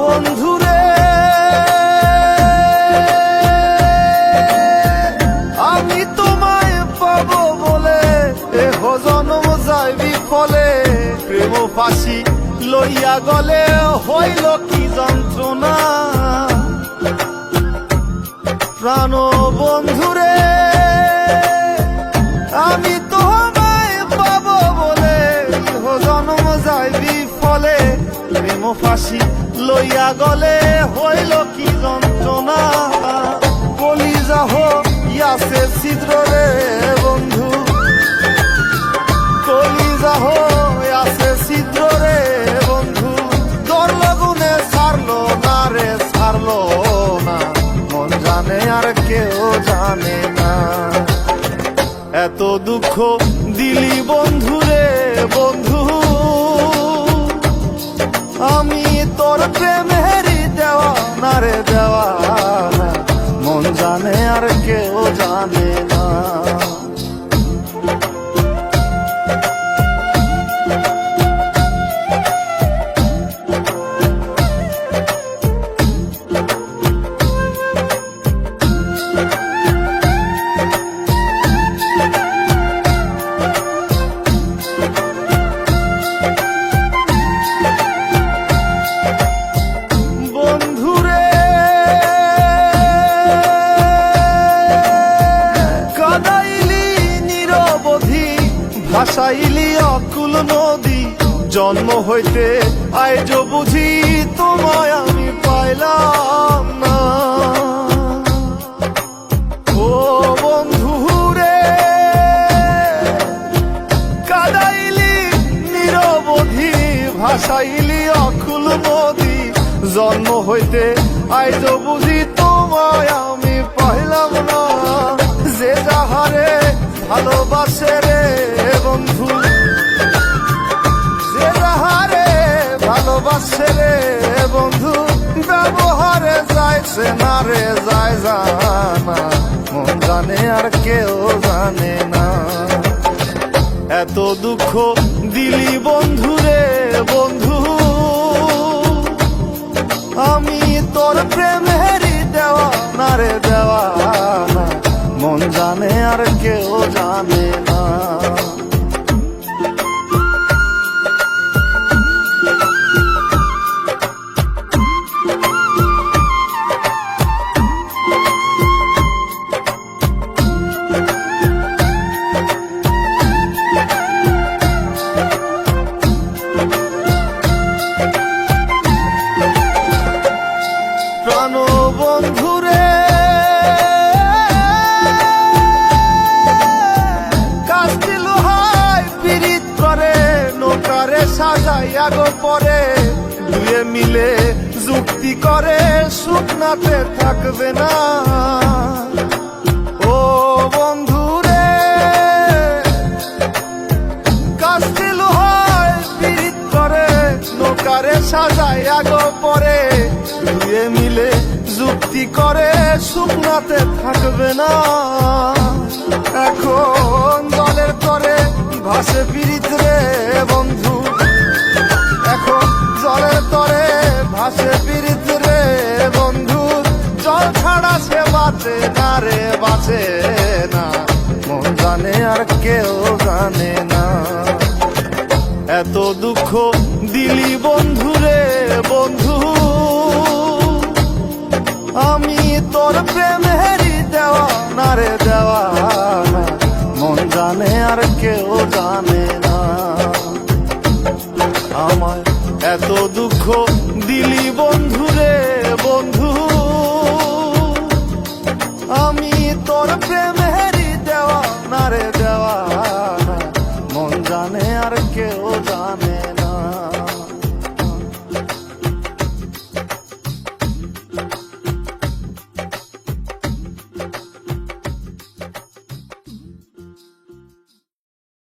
বন্ধুরে। আমি তোমায় পাবো বলে, এ জনম যায় বিফলে। প্রেম ফাঁসি লইয়া গলে হইল কি যন্ত্রণা। প্রাণ বন্ধুরে, আমি তোমায় পাবো বলে জন্ম যায় বিফলে। প্রেম ফাঁসি লইয়া গলে হইল কি যন্ত্রণা? কলি যাহ, ইয়াসে ছিদ্র রে বন্ধু। কলি যাহ, ইয়াসে ছিদ্র রে বন্ধু। তোর লগুনে ছাড়লো না রে, ছাড়লো না। মন জানে আর কেউ জানে না। এত দুঃখ দিলি বন্ধু রে, বন্ধু। আমি তোর প্রেমেরই দেওয়া না রে দেওয়া। মন জানে আর কেউ জানে না ভাসাইলি অকুল নদী, জন্ম হইতে আইজ বুঝি তোমায় আমি পাইলাম না। ও বন্ধুরে কাদাইলি নিরবধি ভাসাইলি অকুল নদী, জন্ম হইতে আইজ বুঝি তোমায় যাইছে না রে যায় জানা। মন জানে আর কেউ জানে না। এত দুঃখ দিলি বন্ধু রে বন্ধু। আমি তোর প্রেমেরই দেওয়া না রে দেওয়া। মন জানে আর কেউ জানে সাজাইয়া গো পরে, দুয়ে মিলে যুক্তি করে শুকনাতে থাকবে না। ও বন্ধুরে কাস্তি লোহায় পিরিত করে, নৌকারে সাজায় আগো পরে, দুয়ে মিলে যুক্তি করে শুকনাতে থাকবে না। এখন দলের করে ভাসে পিরিত রে জল ছাড়া সে বাঁচে না রে বাঁচে না? মন জানে আর কেউ জানে না। এত দুঃখ দিলি বন্ধু রে, বন্ধু। আমি তোর প্রেমেরই দেওয়া না রে দেওয়া। মন জানে আর কেউ জানে না। আমায় এত দুঃখ দিলি বন্ধু autumn gem.